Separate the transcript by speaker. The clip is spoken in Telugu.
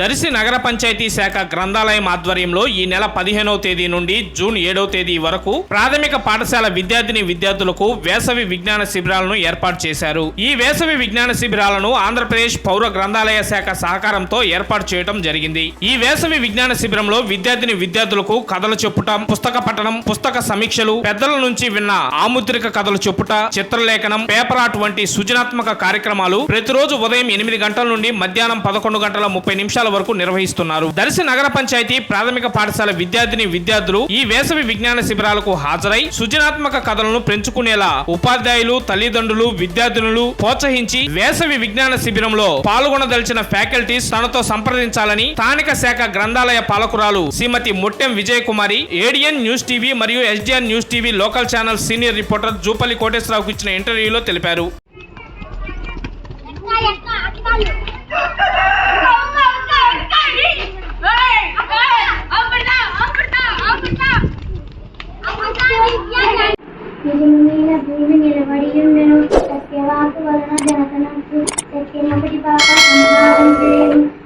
Speaker 1: దర్శి నగర పంచాయతీ శాఖ గ్రంథాలయం ఆధ్వర్యంలో ఈ నెల పదిహేనవ తేదీ నుండి జూన్ ఏడవ తేదీ వరకు ప్రాథమిక పాఠశాల విద్యార్థిని విద్యార్థులకు వేసవి విజ్ఞాన శిబిరాలను ఏర్పాటు చేశారు. ఈ వేసవి విజ్ఞాన శిబిరాలను ఆంధ్రప్రదేశ్ పౌర గ్రంథాలయ శాఖ సహకారంతో ఏర్పాటు చేయడం జరిగింది. ఈ వేసవి విజ్ఞాన శిబిరంలో విద్యార్థిని విద్యార్థులకు కథలు చెప్పుట పుస్తక పఠనం పుస్తక సమీక్షలు పెద్దల నుంచి విన్న ఆముద్రిక కథలు చెప్పుట చిత్రలేఖనం పేపర్ ఆర్ట్ వంటి సృజనాత్మక కార్యక్రమాలు ప్రతిరోజు ఉదయం ఎనిమిది గంటల నుండి మధ్యాహ్నం పదకొండు గంటల ముప్పై నిమిషాల వరకు నిర్వహిస్తున్నారు. దర్శి నగర పంచాయతీ ప్రాథమిక పాఠశాల విద్యార్థిని విద్యార్థులు ఈ వేసవి విజ్ఞాన శిబిరాలకు హాజరై సృజనాత్మక కథలను పెంచుకునేలా ఉపాధ్యాయులు తల్లిదండ్రులు విద్యార్థులను ప్రోత్సహించి వేసవి విజ్ఞాన శిబిరంలో పాల్గొనదలిచిన ఫ్యాకల్టీస్ తనతో సంప్రదించాలని స్థానిక శాఖ గ్రంథాలయ పాలకురాలు Shrimati Muttem Vijaya Kumari ADN news TV మరియు SDN news TV local channel senior reporter Jupalli కోటేశ్వరరావుకు ఇచ్చిన ఇంటర్వ్యూలో తెలిపారు.
Speaker 2: మీద భూమి నిలబడి ఉండను. సత్యవాకు వలన జనకనకు సత్యమొకటి పాప సంహారం చేయను.